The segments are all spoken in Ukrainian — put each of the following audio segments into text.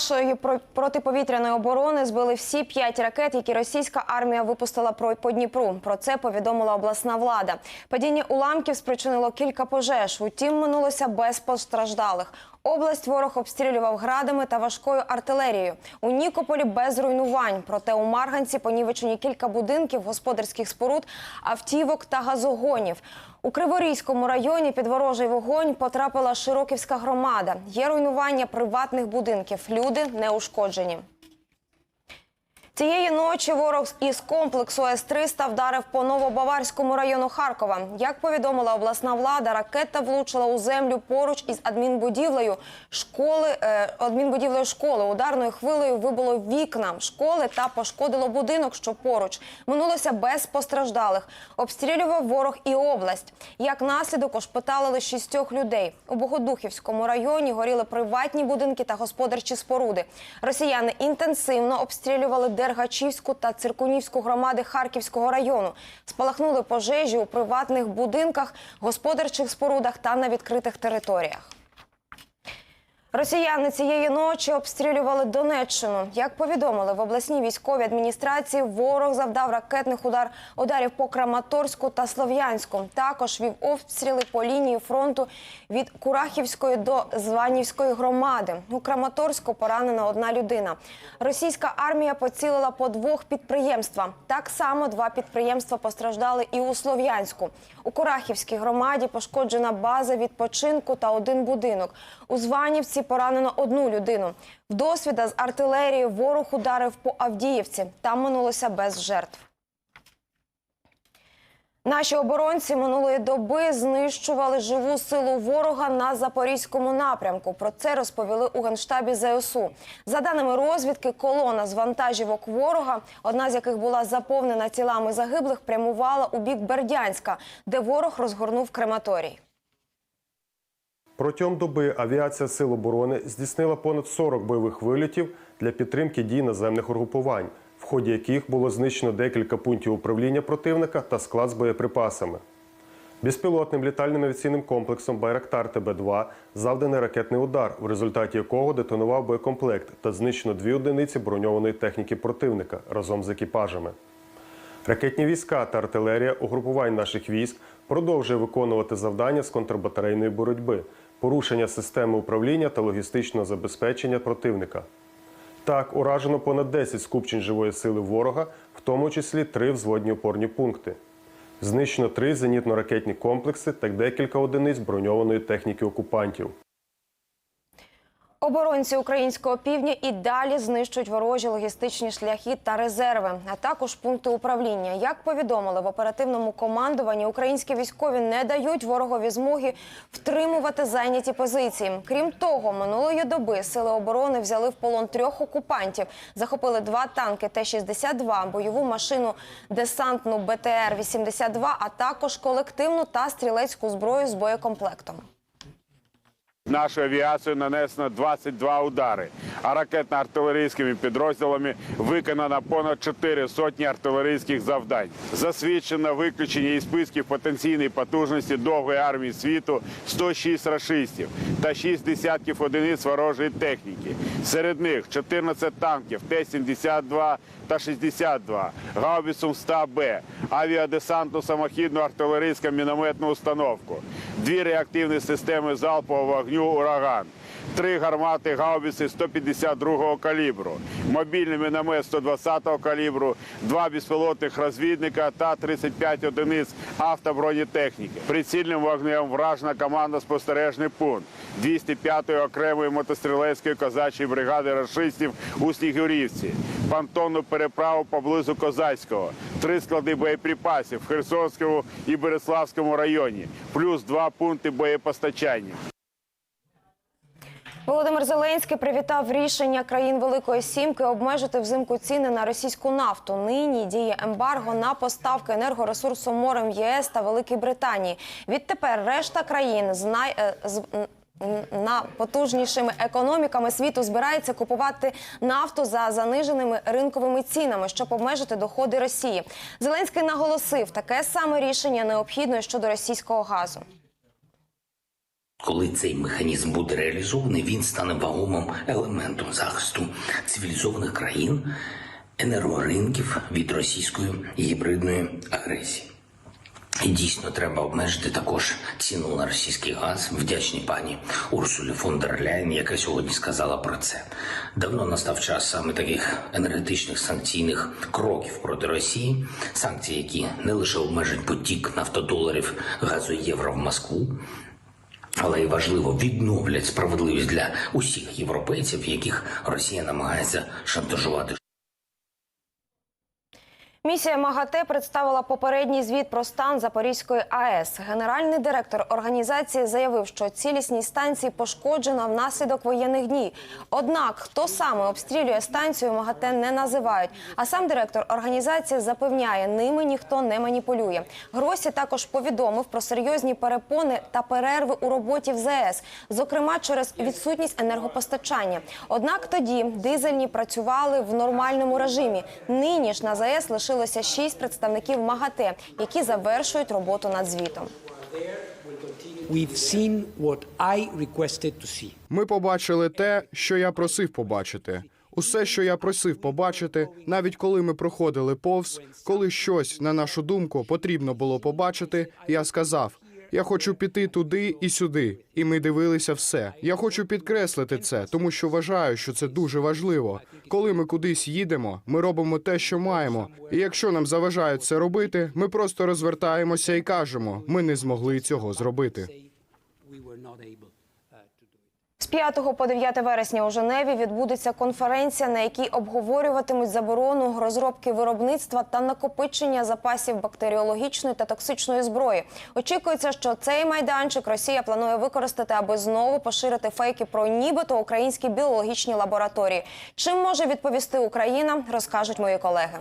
нашої про- протиповітряної оборони збили всі п'ять ракет, які російська армія випустила по Дніпру. Про це повідомила обласна влада. Падіння уламків спричинило кілька пожеж. Утім, минулося без постраждалих. Область ворог обстрілював градами та важкою артилерією. У Нікополі без руйнувань. Проте у Марганці понівечені кілька будинків, господарських споруд, автівок та газогонів. У Криворізькому районі під ворожий вогонь потрапила Широківська громада. Є руйнування приватних будинків. Люди не ушкоджені. Цієї ночі ворог із комплексу С-300 вдарив по Новобаварському району Харкова. Як повідомила обласна влада, ракета влучила у землю поруч із адмінбудівлею школи. Е, адмінбудівлею школи ударною хвилею вибило вікна школи та пошкодило будинок, що поруч. Минулося без постраждалих. Обстрілював ворог і область. Як наслідок ошпиталили шістьох людей. У Богодухівському районі горіли приватні будинки та господарчі споруди. Росіяни інтенсивно обстрілювали Дергачівську та Циркунівську громади Харківського району. Спалахнули пожежі у приватних будинках, господарчих спорудах та на відкритих територіях. Росіяни цієї ночі обстрілювали Донеччину. Як повідомили в обласній військовій адміністрації, ворог завдав ракетних удар ударів по Краматорську та Слов'янську. Також вів обстріли по лінії фронту від Курахівської до Званівської громади. У Краматорську поранена одна людина. Російська армія поцілила по двох підприємствах. Так само два підприємства постраждали і у Слов'янську. У Курахівській громаді пошкоджена база відпочинку та один будинок. У Званівці поранено одну людину. В досвіда з артилерії ворог ударив по Авдіївці. Там минулося без жертв. Наші оборонці минулої доби знищували живу силу ворога на запорізькому напрямку. Про це розповіли у генштабі ЗСУ. За даними розвідки, колона з вантажівок ворога, одна з яких була заповнена тілами загиблих, прямувала у бік Бердянська, де ворог розгорнув крематорій. Протягом доби авіація Сил оборони здійснила понад 40 бойових вильотів для підтримки дій наземних угрупувань, в ході яких було знищено декілька пунктів управління противника та склад з боєприпасами. Безпілотним літальним авіаційним комплексом Байрактар ТБ-2 завданий ракетний удар, в результаті якого детонував боєкомплект та знищено дві одиниці броньованої техніки противника разом з екіпажами. Ракетні війська та артилерія угрупувань наших військ продовжує виконувати завдання з контрбатарейної боротьби, порушення системи управління та логістичного забезпечення противника. Так, уражено понад 10 скупчень живої сили ворога, в тому числі три взводні опорні пункти. Знищено три зенітно-ракетні комплекси та декілька одиниць броньованої техніки окупантів. Оборонці українського півдня і далі знищують ворожі логістичні шляхи та резерви, а також пункти управління. Як повідомили в оперативному командуванні, українські військові не дають ворогові змоги втримувати зайняті позиції. Крім того, минулої доби сили оборони взяли в полон трьох окупантів, захопили два танки Т-62, бойову машину десантну БТР-82, а також колективну та стрілецьку зброю з боєкомплектом. Нашою авіацією нанесено 22 удари, а ракетно-артилерійськими підрозділами виконано понад 4 сотні артилерійських завдань. Засвідчено виключення із списків потенційної потужності довгої армії світу 106 рашистів та 6 десятків одиниць ворожої техніки. Серед них 14 танків Т-72 та 62, гаубицу 100Б, авіадесантну самохідну артилерійську мінометну установку, дві реактивні системи залпового вогню «Ураган», три гармати гаубиці 152 калібру, мобільний міномет 120-го калібру, два безпілотних розвідника та 35 одиниць автобронетехніки. Прицільним вогнем вражена команда спостережний пункт 205-ї окремої мотострілецької козачої бригади рашистів у Снігурівці, понтонну переправу поблизу Козацького, три склади боєприпасів в Херсонському і Береславському районі, плюс два пункти боєпостачання. Володимир Зеленський привітав рішення країн Великої Сімки обмежити взимку ціни на російську нафту. Нині діє ембарго на поставки енергоресурсу морем ЄС та Великій Британії. Відтепер решта країн з най... е, з на потужнішими економіками світу збирається купувати нафту за заниженими ринковими цінами, щоб обмежити доходи Росії. Зеленський наголосив, таке саме рішення необхідно щодо російського газу. Коли цей механізм буде реалізований, він стане вагомим елементом захисту цивілізованих країн, енергоринків від російської гібридної агресії. І дійсно треба обмежити також ціну на російський газ. Вдячні пані Урсулі фон дер Ляйн, яка сьогодні сказала про це. Давно настав час саме таких енергетичних санкційних кроків проти Росії, санкції, які не лише обмежать потік нафтодоларів газу євро в Москву, але й важливо відновлять справедливість для усіх європейців, яких Росія намагається шантажувати. Місія МАГАТЕ представила попередній звіт про стан Запорізької АЕС. Генеральний директор організації заявив, що цілісність станції пошкоджена внаслідок воєнних днів. Однак, хто саме обстрілює станцію, МАГАТЕ не називають. А сам директор організації запевняє, ними ніхто не маніпулює. Гросі також повідомив про серйозні перепони та перерви у роботі в ЗАЕС, зокрема через відсутність енергопостачання. Однак тоді дизельні працювали в нормальному режимі. Нині ж на ЗАЕС лишилося шість представників МАГАТЕ, які завершують роботу над звітом. Ми побачили те, що я просив побачити. Усе, що я просив побачити, навіть коли ми проходили повз, коли щось, на нашу думку, потрібно було побачити, я сказав: я хочу піти туди і сюди. І ми дивилися все. Я хочу підкреслити це, тому що вважаю, що це дуже важливо. Коли ми кудись їдемо, ми робимо те, що маємо. І якщо нам заважають це робити, ми просто розвертаємося і кажемо: ми не змогли цього зробити. 5 по 9 вересня у Женеві відбудеться конференція, на якій обговорюватимуть заборону розробки виробництва та накопичення запасів бактеріологічної та токсичної зброї. Очікується, що цей майданчик Росія планує використати, аби знову поширити фейки про нібито українські біологічні лабораторії. Чим може відповісти Україна, розкажуть мої колеги.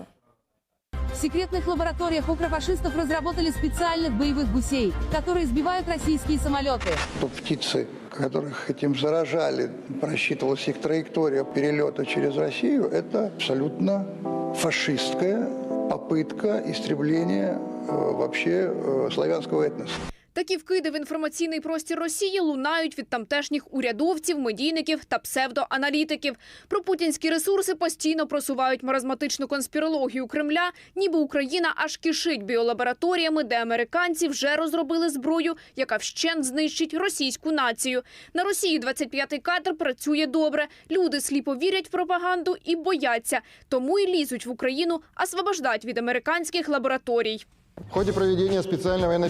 В секретных лабораториях укрофашистов разработали специальных боевых гусей, которые сбивают российские самолеты. то птицы, которых этим заражали, просчитывалась их траектория перелета через Россию, это абсолютно фашистская попытка истребления э, вообще э, славянского этноса. Такі вкиди в інформаційний простір Росії лунають від тамтешніх урядовців, медійників та псевдоаналітиків. Пропутінські ресурси постійно просувають маразматичну конспірологію Кремля, ніби Україна аж кишить біолабораторіями, де американці вже розробили зброю, яка вщент знищить російську націю. На Росії 25-й кадр працює добре. Люди сліпо вірять в пропаганду і бояться, тому і лізуть в Україну освобождать від американських лабораторій. В ходе проведения специальной военной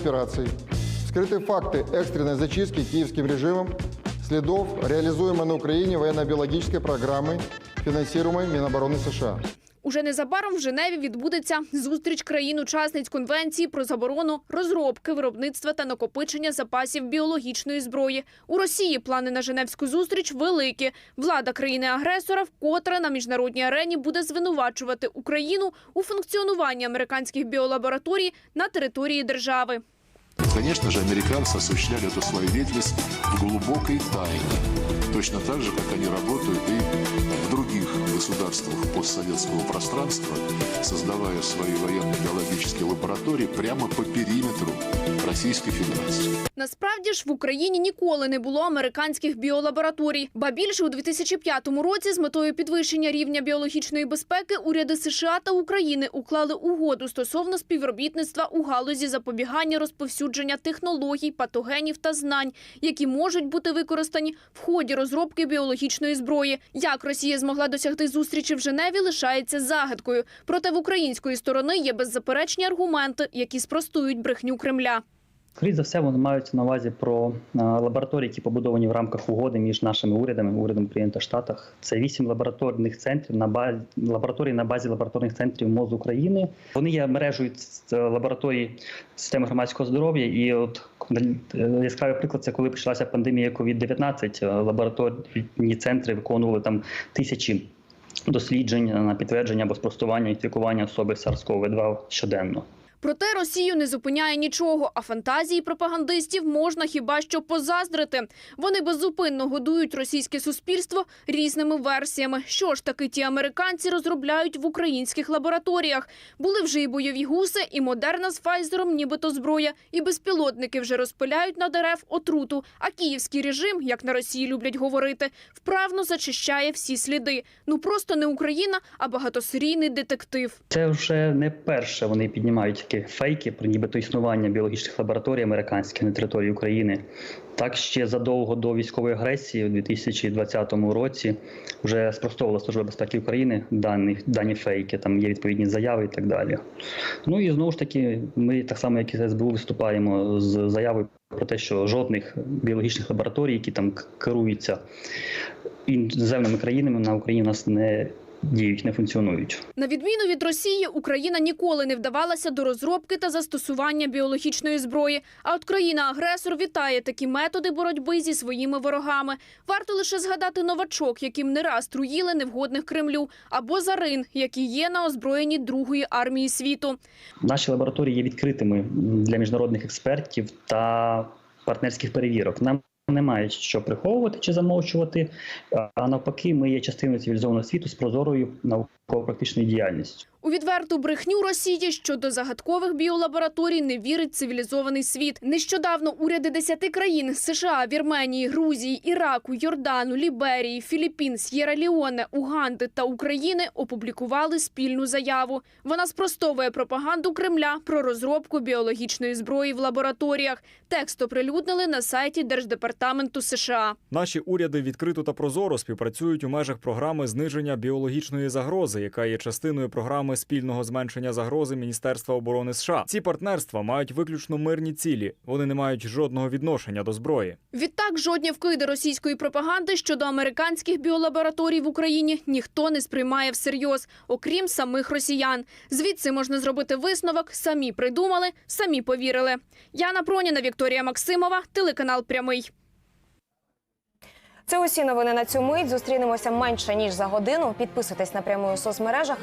вскрыты факты экстренной зачистки киевским режимом следов реализуемой на Украине военно-биологической программы, финансируемой Минобороны США. Уже незабаром в Женеві відбудеться зустріч країн-учасниць конвенції про заборону розробки, виробництва та накопичення запасів біологічної зброї. У Росії плани на Женевську зустріч великі. Влада країни-агресора вкотре на міжнародній арені буде звинувачувати Україну у функціонуванні американських біолабораторій на території держави. Конечно же, американцы осуществляли эту свою деятельность в глубокой тайне. Точно так же, как они работают и государствах постсоветского пространства, создавая свои военно-биологические лаборатории прямо по периметру Российской Федерации. Насправді ж в Україні ніколи не було американських біолабораторій. Ба більше у 2005 році з метою підвищення рівня біологічної безпеки уряди США та України уклали угоду стосовно співробітництва у галузі запобігання розповсюдження технологій, патогенів та знань, які можуть бути використані в ході розробки біологічної зброї. Як Росія змогла досягти зустрічі в Женеві, лишається загадкою. Проте в української сторони є беззаперечні аргументи, які спростують брехню Кремля. Скоріше за все, вони мають на увазі про е, лабораторії, які побудовані в рамках угоди між нашими урядами, урядом України Штатах. Це вісім лабораторних центрів на базі лабораторій на базі лабораторних центрів МОЗ України. Вони є мережею з- лабораторій системи громадського здоров'я. І от е, яскравий приклад це коли почалася пандемія COVID-19, е, лабораторні центри виконували там тисячі досліджень на підтвердження або спростування інфікування особи SARS-CoV-2 щоденно. Проте Росію не зупиняє нічого, а фантазії пропагандистів можна хіба що позаздрити. Вони беззупинно годують російське суспільство різними версіями. Що ж таки ті американці розробляють в українських лабораторіях? Були вже і бойові гуси, і модерна з Файзером, нібито зброя, і безпілотники вже розпиляють на дерев отруту. А київський режим, як на Росії люблять говорити, вправно зачищає всі сліди. Ну просто не Україна, а багатосерійний детектив. Це вже не перше. Вони піднімають такі фейки про нібито існування біологічних лабораторій американських на території України. Так ще задовго до військової агресії у 2020 році вже спростовувала Служба безпеки України дані, дані фейки. Там є відповідні заяви і так далі. Ну і знову ж таки, ми так само, як і СБУ, виступаємо з заявою про те, що жодних біологічних лабораторій, які там керуються іноземними країнами, на Україні у нас не діють, не функціонують. На відміну від Росії, Україна ніколи не вдавалася до розробки та застосування біологічної зброї. А от країна-агресор вітає такі методи боротьби зі своїми ворогами. Варто лише згадати новачок, яким не раз труїли невгодних Кремлю, або зарин, які є на озброєнні Другої армії світу. Наші лабораторії є відкритими для міжнародних експертів та партнерських перевірок. Нам немає що приховувати чи замовчувати. А навпаки, ми є частиною цивілізованого світу з прозорою науково-практичною діяльністю. У відверту брехню Росії щодо загадкових біолабораторій не вірить цивілізований світ. Нещодавно уряди десяти країн США, Вірменії, Грузії, Іраку, Йордану, Ліберії, Філіппін, С'єра-Ліоне, Уганди та України опублікували спільну заяву. Вона спростовує пропаганду Кремля про розробку біологічної зброї в лабораторіях. Текст оприлюднили на сайті Держдепартаменту США. Наші уряди відкрито та прозоро співпрацюють у межах програми зниження біологічної загрози, яка є частиною програми спільного зменшення загрози Міністерства оборони США. Ці партнерства мають виключно мирні цілі. Вони не мають жодного відношення до зброї. Відтак, жодні вкиди російської пропаганди щодо американських біолабораторій в Україні ніхто не сприймає всерйоз, окрім самих росіян. Звідси можна зробити висновок: самі придумали, самі повірили. Яна Проніна, Вікторія Максимова, телеканал Прямий. Це усі новини на цю мить. Зустрінемося менше ніж за годину. Підписуйтесь на пряму у соцмережах.